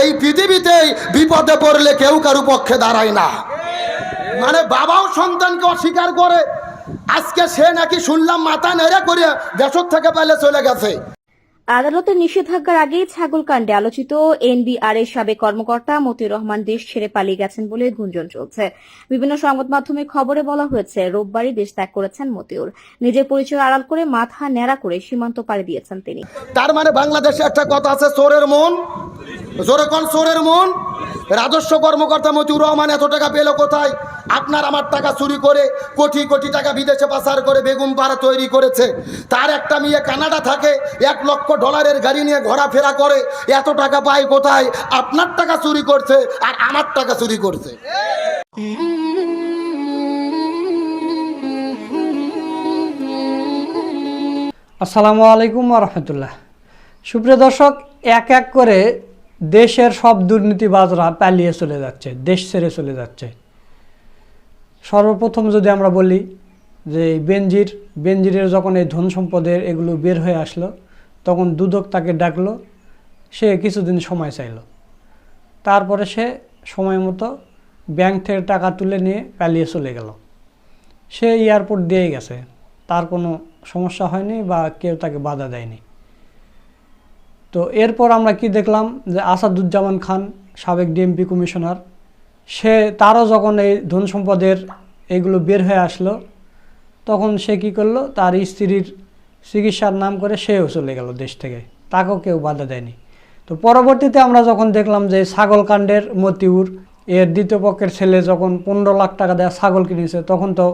এই পৃথিবীতেই বিপদে পড়লে কেউ কারও পক্ষে দাঁড়ায় না। মানে বাবাও সন্তানকে অস্বীকার করে। আজকে সে নাকি শুনলাম মাথা নেড়ে করে দেশর থেকে পেলে চলে গেছে। আদালতের নিষেধাজ্ঞার আগেই ছাগল কাণ্ডে আলোচিত এনবিআর এর সাবেক কর্মকর্তা মতিউর রহমান দেশ ছেড়ে পালিয়ে গেছেন বলে গুঞ্জন চলছে। বিভিন্ন সংবাদ মাধ্যমে খবরে বলা হয়েছে, রোববারই দেশ ত্যাগ করেছেন মতিউর। নিজের পরিচয় আড়াল করে মাথা ন্যাড়া করে সীমান্ত পাড়ি দিয়েছেন তিনি। তার মানে বাংলাদেশে একটা কথা আছে, চোরের মন? জোরে কোন চোরের মন? রাজস্ব কর্মকর্তা মতিউর রহমান এত টাকা পেল কোথায়? আপনার আমার টাকা চুরি করে কোটি কোটি টাকা বিদেশে পাচার করে বেগুন পাড়া তৈরি করেছে। তার একটা মেয়ে কানাডা থাকে, এক লক্ষ ডলারের গাড়ি নিয়ে ঘোরাফেরা করে, এত টাকা পায় কোথায়? আপনার টাকা চুরি করছে আর আমার টাকা চুরি করছে। আসসালামু আলাইকুম রহমতুল্লাহ। সুপ্রিয় দর্শক, এক এক করে দেশের সব দুর্নীতিবাজরা পালিয়ে চলে যাচ্ছে, দেশ ছেড়ে চলে যাচ্ছে। সর্বপ্রথম যদি আমরা বলি যে বেনজির, বেনজিরের যখন এই ধন সম্পদের এগুলো বের হয়ে আসলো, তখন দুদক তাকে ডাকলো, সে কিছুদিন সময় চাইলো। তারপরে সে সময় মতো ব্যাংক থেকে টাকা তুলে নিয়ে পালিয়ে চলে গেল। সে এয়ারপোর্ট দিয়ে গেছে। তার কোনো সমস্যা হয়নি বা কেউ তাকে বাধা দেয়নি। তো এরপর আমরা কি দেখলাম যে আসাদুজ্জামান খান, সাবেক ডিএমপি কমিশনার সে তারও যখন এই ধন সম্পদের এগুলো বের হয়ে আসলো, তখন সে কি করল? তার স্ত্রীর চিকিৎসার নাম করে সেও চলে গেল দেশ থেকে। তাকেও কেউ বাধা দেয়নি। তো পরবর্তীতে আমরা যখন দেখলাম যে ছাগল কাণ্ডের মতিউর, এর দ্বিতীয় পক্ষের ছেলে যখন পনেরো লাখ টাকা দেওয়া ছাগল কিনেছে, তখন তো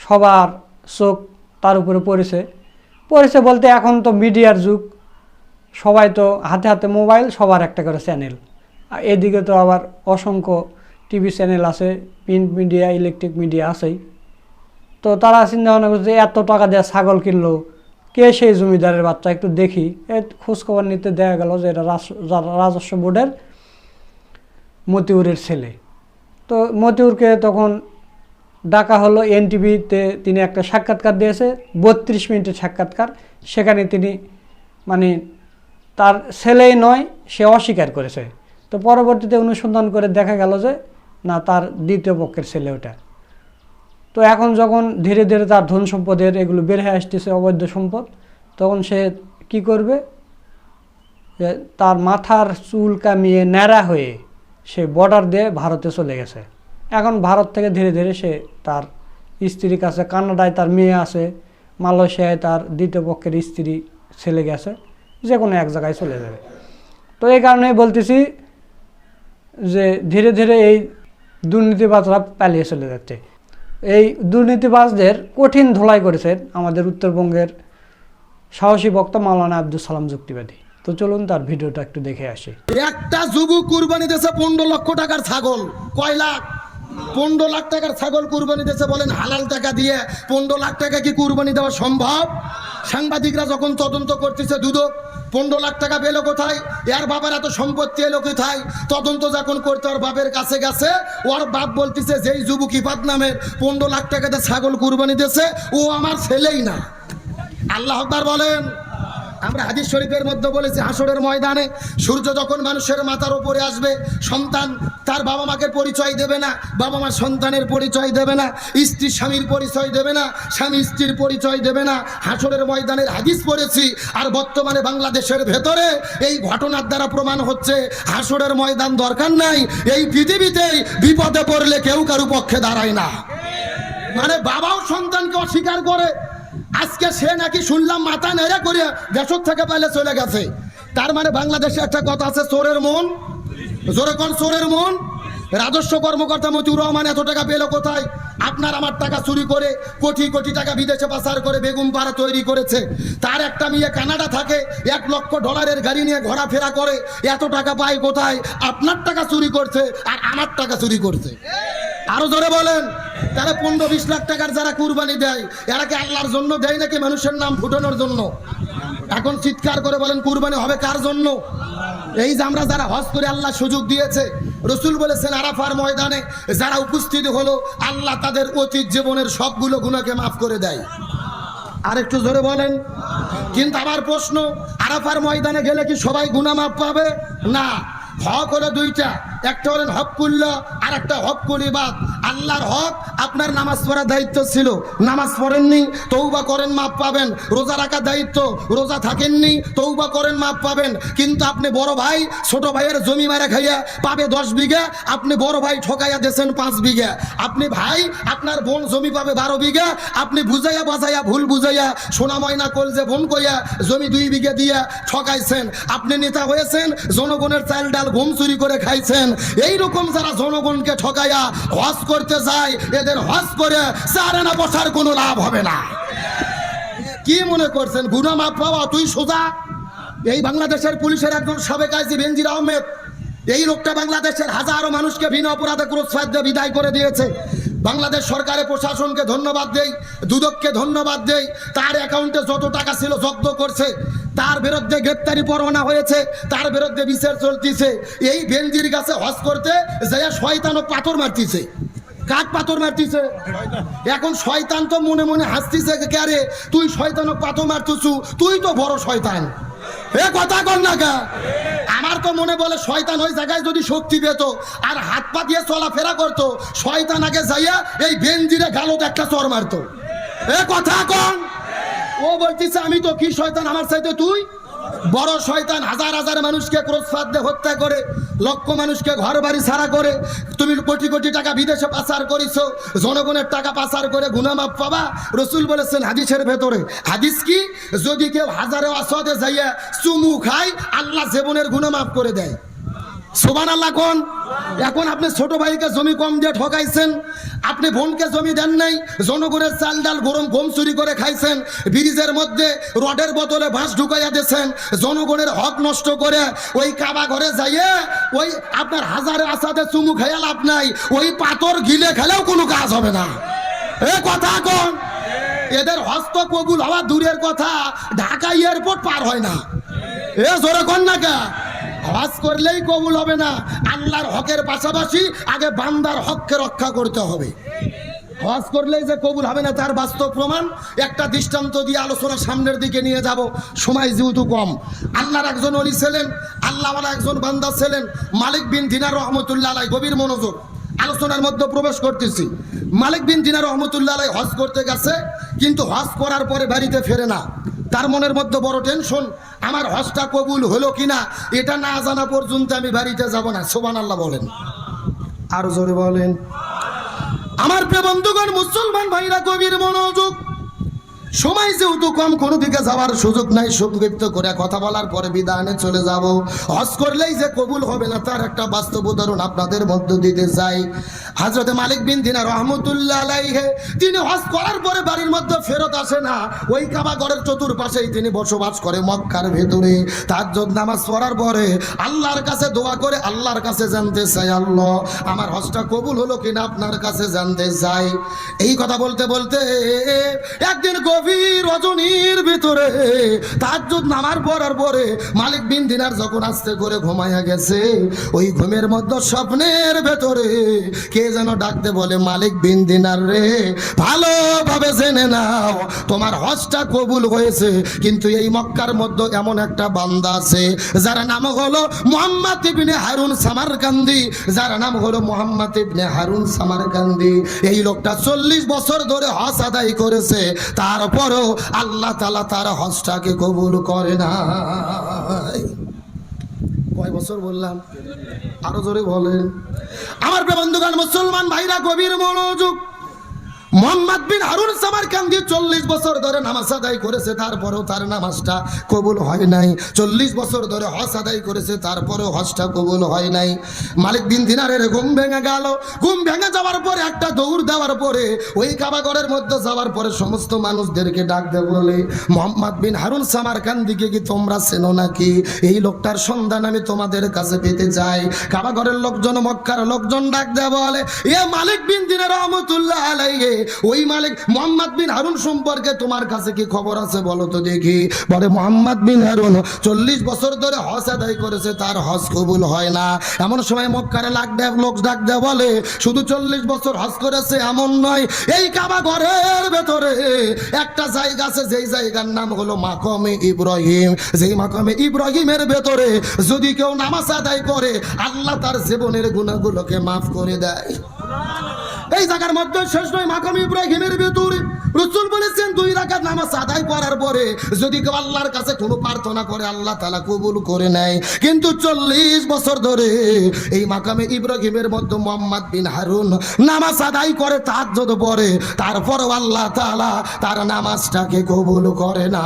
সবার চোখ তার উপরে পড়েছে। পড়েছে বলতে এখন তো মিডিয়ার যুগ। সবাই তো হাতে হাতে মোবাইল, সবার একটা করে চ্যানেল। আর এদিকে তো আবার অসংখ্য টিভি চ্যানেল আছে, প্রিন্ট মিডিয়া, ইলেকট্রিক মিডিয়া আছেই। তো তারা চিন্তা ভাবনা করছে এত টাকা দেওয়া ছাগল কিনলো, কে সেই জমিদারের বাচ্চা? একটু দেখি। খোঁজখবর নিতে দেখা গেল যে এটা রাজস্ব বোর্ডের মতিউরের ছেলে। তো মতিউরকে তখন ডাকা হলো এনটিভিতে, তিনি একটা সাক্ষাৎকার দিয়েছে, বত্রিশ মিনিটের সাক্ষাৎকার। সেখানে তিনি মানে তার ছেলেই নয়, সে অস্বীকার করেছে। তো পরবর্তীতে অনুসন্ধান করে দেখা গেল যে না, তার দ্বিতীয় পক্ষের ছেলে ওটা। তো এখন যখন ধীরে ধীরে তার ধন সম্পদের এগুলো বের হয়ে আসতেছে, অবৈধ সম্পদ, তখন সে কি করবে? তার মাথার চুল কামিয়ে ন্যাড়া হয়ে সে বর্ডার দিয়ে ভারতে চলে গেছে। এখন ভারত থেকে ধীরে ধীরে সে তার স্ত্রীর কাছে, কানাডায় তার মেয়ে আছে, মালয়েশিয়ায় তার দ্বিতীয় পক্ষের স্ত্রী ছেলে গেছে, যে কোনো এক জায়গায় চলে যাবে। তো এই কারণেই বলতেছি যে ধীরে ধীরে এই দুর্নীতিবাজরা পালিয়ে চলে যাচ্ছে। এই দুর্নীতিবাজদের কঠিন ধোলাই করেছেন আমাদের উত্তরবঙ্গের সাহসী বক্তা মাওলানা আব্দুল সালাম যুক্তিবাদী। তো চলুন তার ভিডিওটা একটু দেখে আসি। একটা যুবক কুরবানি দিয়েছে পনেরো লক্ষ টাকার ছাগল, কয় লাখ? পনেরো লাখ টাকার ছাগল কুরবানি দিয়েছে বলেন, হালাল টাকা দিয়ে পনেরো লাখ টাকা কি কুরবানি দেওয়া সম্ভব? সাংবাদিকরা যখন তদন্ত করতেছে দুদক, পনেরো লাখ টাকা পেল কোথায়? এর বাবার এত সম্পত্তি এলো কোথায়? তদন্ত যখন করতে ওর বাপের কাছে গেছে, ওর বাপ বলতেছে, যেই যুবক ইফাত নামের পনেরো লাখ টাকাতে ছাগল কুরবানি দিয়েছে, ও আমার ছেলেই না। আল্লাহ আকবার বলেন। আমরা হাদিস শরীফের মধ্যে বলেছি হাসরের ময়দানে সূর্য যখন মানুষের মাথার উপরে আসবে, সন্তান তার বাবা মাকে পরিচয় দেবে না, বাবা মা সন্তানের পরিচয় দেবে না, স্ত্রী স্বামীর পরিচয় দেবে না, স্বামী স্ত্রীর পরিচয় দেবে না। হাসরের ময়দানের হাদিস পড়েছি, আর বর্তমানে বাংলাদেশের ভেতরে এই ঘটনার দ্বারা প্রমাণ হচ্ছে হাসরের ময়দান দরকার নাই, এই পৃথিবীতেই বিপদে পড়লে কেউ কারু পক্ষে দাঁড়ায় না। মানে বাবাও সন্তানকে অস্বীকার করে আজকে সে নাকি শুনলাম মাথা নেড়ে করে দেশর থেকে পেলে চলে গেছে। তার মানে বাংলাদেশে একটা কথা আছে, চোরের মন। জোরে কোন চোরের মন? রাজস্ব কর্মকর্তা মতিউর রহমান, এত টাকা পেল কোথায়? আপনার আমার টাকা চুরি করে কোটি কোটি টাকা বিদেশে পাচার করে বেগুন পাড়া তৈরি করেছে। তার একটা মেয়ে কানাডা থাকে, এক লক্ষ ডলারের গাড়ি নিয়ে ঘোরাফেরা করে, এত টাকা পায় কোথায়? আপনার টাকা চুরি করছে আর আমার টাকা চুরি করছে। আরও জোরে বলেন। তারা পনেরো বিশ লাখ টাকার যারা কুরবানি দেয়, এরা কি আল্লাহর জন্য দেয় নাকি মানুষের নাম ফুটানোর জন্য? এখন চিৎকার করে বলেন, কুরবানি হবে কার জন্য? এই যে আমরা যারা হজ করে আল্লাহ সুযোগ দিয়েছে, রসুল বলেছেন, আরাফার ময়দানে যারা উপস্থিত হলো, আল্লাহ তাদের অতীত জীবনের সবগুলো গুণাকে মাফ করে দেয়। আর একটু জোরে বলেন। কিন্তু আমার প্রশ্ন, আরাফার ময়দানে গেলে কি সবাই গুণা মাফ পাবে? না। হক হলো দুইটা। একটা হলেন হক করল আর একটা হক করিবাদ আল্লাহর হক আপনার নামাজ পড়ার দায়িত্ব ছিল। নামাজ পড়েননি তৌবা করেন, মাপ পাবেন। রোজা রাখার দায়িত্ব, রোজা থাকেননি তৌবা করেন, মাপ পাবেন। কিন্তু আপনি বড় ভাই, ছোট ভাইয়ের জমি মারা খাইয়া পাবে দশ বিঘা, আপনি বড় ভাই ঠকাইয়া দিয়েছেন পাঁচ বিঘা। আপনি ভাই, আপনার বোন জমি পাবে বারো বিঘা, আপনি বুঝাইয়া বাজাইয়া, ভুল বুঝাইয়া, সোনা ময়না কলজে বোন কইয়া জমি দুই বিঘা দিয়া ঠকাইছেন। আপনি নেতা হয়েছেন, জনগণের চাল ডাল ঘুম চুরি করে খাইছেন। এই রকম যারা জনগণকে ঠকাইয়া হজ করতে যায়, এদের হজ করে চারে না বসার কোনো লাভ হবে না। কি মনে করছেন? গুনা মাপ পাওয়া তুই সোজা? এই বাংলাদেশের পুলিশের একজন সাবেক আইজি বেনজির আহমেদ, এই লোকটা বাংলাদেশের হাজারো মানুষকে বিনা অপরাধে ক্রোধসাধ্য বিদায় করে দিয়েছে। বাংলাদেশ সরকারের প্রশাসনকে ধন্যবাদ দেই, দুদককে ধন্যবাদ দেই, তার অ্যাকাউন্টে যত টাকা ছিল জব্দ করছে তার বিরুদ্ধে গ্রেপ্তারি পরোয়ানা হয়েছে, তার বিরুদ্ধে বিচার চলতিছে। এই বেনজির কাছে হজ করতে যে শয়তানক পাথর মারতিছে। কাক পাথর মারতিছে? এখন শয়তান তো মনে মনে হাসতিছে কে রে, তুই শয়তানক পাথর মারতেছু, তুই তো বড় শয়তান। এ কথা কর না গা আমার তো মনে বলে, শয়তান ওই জায়গায় যদি শক্তি পেত আর হাত পা দিয়ে চলাফেরা করতো, শয়তান আগে যাইয়া এই বেঞ্জিরে গালত একটা চর মারতো। এ কথা কন। ও বলতিছে, আমি তো কি শয়তান আমার চাইতে তুই? বড় শয়তান হাজার হাজার মানুষকে ক্রোধসাধ্যে হত্যা করে, লক্ষ মানুষকে ঘর বাড়ি ছাড়া করে, তুমি কোটি কোটি টাকা বিদেশে পাচার করিছো, জনগণের টাকা পাচার করে গুনামাপ পাবা? রসুল বলেছেন, হাদিসের ভেতরে, হাদিস কি? যদি কেউ হাজারে অসদে যাইয়া চুমু খায়, আল্লাহ জীবনের গুনামাপ করে দেয়। সোবান আল্লাহ কোন? এখন আপনি ছোট ভাইকে জমি কম দিয়ে ঠকাইছেন, আপনি বোনকে জমি দেন নাই, জনগণের চাল ডাল গরম গম চুরি করে খাইছেন, ব্রিজের মধ্যে রডের বোতলে বাঁশ ঢুকাইয়া দিয়েছেন, জনগণের হক নষ্ট করে ওই কাবা ঘরে যাইয়ে ওই আপনার হাজারে আসাদে চুমু খেয়ে লাভ নাই, ওই পাথর গিলে খেলেও কোনো কাজ হবে না। এ কথা কোন? এদের হস্ত কবুল হওয়া দূরের কথা, ঢাকা এয়ারপোর্ট পার হয় না। এ জোরে কন না কা? হজ করলেই কবুল হবে না। আল্লাহর হকের পাশাপাশি আগে বান্দার হককে রক্ষা করতে হবে। হজ করলেই যে কবুল হবে না, তার বাস্তব প্রমাণ একটা দৃষ্টান্ত দিয়ে আলোচনা সামনের দিকে নিয়ে যাব। সময় যেহেতু কম। আল্লাহর একজন অলি ছিলেন, আল্লাহওয়ালা একজন বান্দা ছিলেন, মালিক বিন দিনার রহমতুল্লাহ আলাই গভীর মনোযোগ। আলোচনার মধ্যে প্রবেশ করতেছি। মালিক বিন দিনার রহমতুল্লাহ আলাই হজ করতে গেছে, কিন্তু হজ করার পরে বাড়িতে ফেরে না। তার মনের মধ্যে বড় টেনশন আমার হজটা কবুল হলো কিনা, এটা না জানা পর্যন্ত আমি বাড়িতে যাব না সোবান আল্লাহ বলেন। আরও জোরে বলেন। আমার প্রিয় বন্ধুগণ, মুসলমান ভাইরা কবির মনোযোগ। সময় যেহেতু কম, কোনো দিকে যাওয়ার সুযোগ নাই সংক্ষিপ্ত করে কথা বলার পরে বিধানে চলে যাব। হজ করলেই যে কবুল হবে না, তার একটা বাস্তব উদাহরণ আপনাদের মধ্য দিতে চাই। হাজরতে মালিক বিন দিনা রহমতুল্লাহ আলাইহে, তিনি হজ করার পরে বাড়ির মধ্যে ফেরত আসে না। ওই কাবা ঘরের চতুর্পাশেই তিনি বসবাস করে মক্কার ভেতরে। তার নামাজ পড়ার পরে আল্লাহর কাছে দোয়া করে আল্লাহর কাছে জানতে চাই আল্লাহ, আমার হজটা কবুল হলো কিনা আপনার কাছে জানতে চাই। এই কথা বলতে বলতে একদিন গভীর রজনীর ভিতরে তাজ্জুদ নামার পড়ার পরে মালিক বিন দিনার যখন আস্তে করে ঘুমাইয়া গেছে, ওই ঘুমের মধ্যে স্বপ্নের ভেতরে কে যেন ডাকতে বলে, মালিক বিন দিনার রে, ভালোভাবে জেনে নাও, তোমার হজটা কবুল হয়েছে, কিন্তু এই মক্কার মধ্যে এমন একটা বান্দা আছে, যার নাম হলো মোহাম্মদ ইবনে হারুন সামারকান্দি। যার নাম হলো মোহাম্মদ ইবনে হারুন সামারকান্দি। এই লোকটা চল্লিশ বছর ধরে হজ আদায় করেছে, তারপরও আল্লাহ তালা তার হজটাকে কবুল করে না কয় বছর বললাম? আরও জোরে বলেন। আমার প্রবন্ধগান মুসলমান ভাইরা গভীর মনোযোগ মোহাম্মদ বিন হারুন সামারকান্দি চল্লিশ বছর ধরে নামাজ আদায় করেছে, তারপরেও তার নামাজটা কবুল হয় নাই। চল্লিশ বছর ধরে হজ আদায় করেছে, তারপরেও হজটা কবুল হয় নাই। মালিক বিন দিনারের ঘুম ভেঙে গেল। ঘুম ভেঙে যাওয়ার পরে, একটা দৌড় দেওয়ার পরে, ওই কাবাগরের মধ্যে যাওয়ার পরে সমস্ত মানুষদেরকে ডাক দে বলে মোহাম্মদ বিন হারুন সামারকান্দিকে কি তোমরা চেনো নাকি? এই লোকটার সন্ধান আমি তোমাদের কাছে পেতে চাই। কাবাগরের লোকজন, মক্কার লোকজন ডাক দে বলে, এ মালিক বিন দিনের রহমতুল্লাহ আলাইহে ওই মালিক মোহাম্মদ বিন হারুন সম্পর্কে তোমার কাছে কি খবর আছে বলো তো দেখি। বলে মোহাম্মদ বিন হারুন চল্লিশ বছর ধরে হজ আদায় করেছে, তার হজ কবুল হয় না। এমন সময় মক্কারে লাখ দেব, লোক ডাক দেয়, বলে, শুধু চল্লিশ বছর হজ করেছে, এমন নয়, এই কাবা ঘরের ভেতরে একটা জায়গা আছে, যেই জায়গার নাম হলো মাকমে ইব্রাহিম। যেই মাকমে ইব্রাহিমের ভেতরে যদি কেউ নামাজ আদায় করে, আল্লাহ তার জীবনের গুণাগুলোকে মাফ করে দেয়। এই জায়গার মধ্যে শেষ নয়, মাকাম ইব্রাহিমের ভেতরে। রসুল বলেছেন, দুই রাকাত নামাজ আদায় করার পরে যদি কেউ আল্লাহর কাছে কোনো প্রার্থনা করে, আল্লাহ তালা কবুল করে নেয়। কিন্তু চল্লিশ বছর ধরে এই মাকামে ইব্রাহিমের মধ্যে মোহাম্মদ বিন হারুন নামাজ আদায় করে তার যদি পরে তারপরও আল্লাহ তালা তার নামাজটাকে কবুল করে না।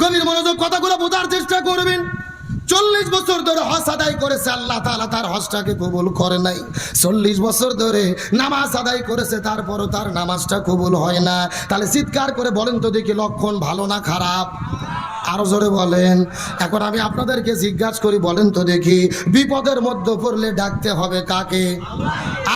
গভীর মনোযোগ কথাগুলো বোঝার চেষ্টা করবেন। চল্লিশ বছর ধরে হজ আদায় করেছে, আল্লাহ তালা তার হজটাকে কবুল করে নাই। চল্লিশ বছর ধরে নামাজ আদায় করেছে, তারপরও তার নামাজটা কবুল হয় না। তাহলে চিৎকার করে বলেন তো দেখি লক্ষণ ভালো না খারাপ? আরও জোরে বলেন। এখন আমি আপনাদেরকে জিজ্ঞাসা করি, বলেন তো দেখি, বিপদের মধ্যে পড়লে ডাকতে হবে কাকে?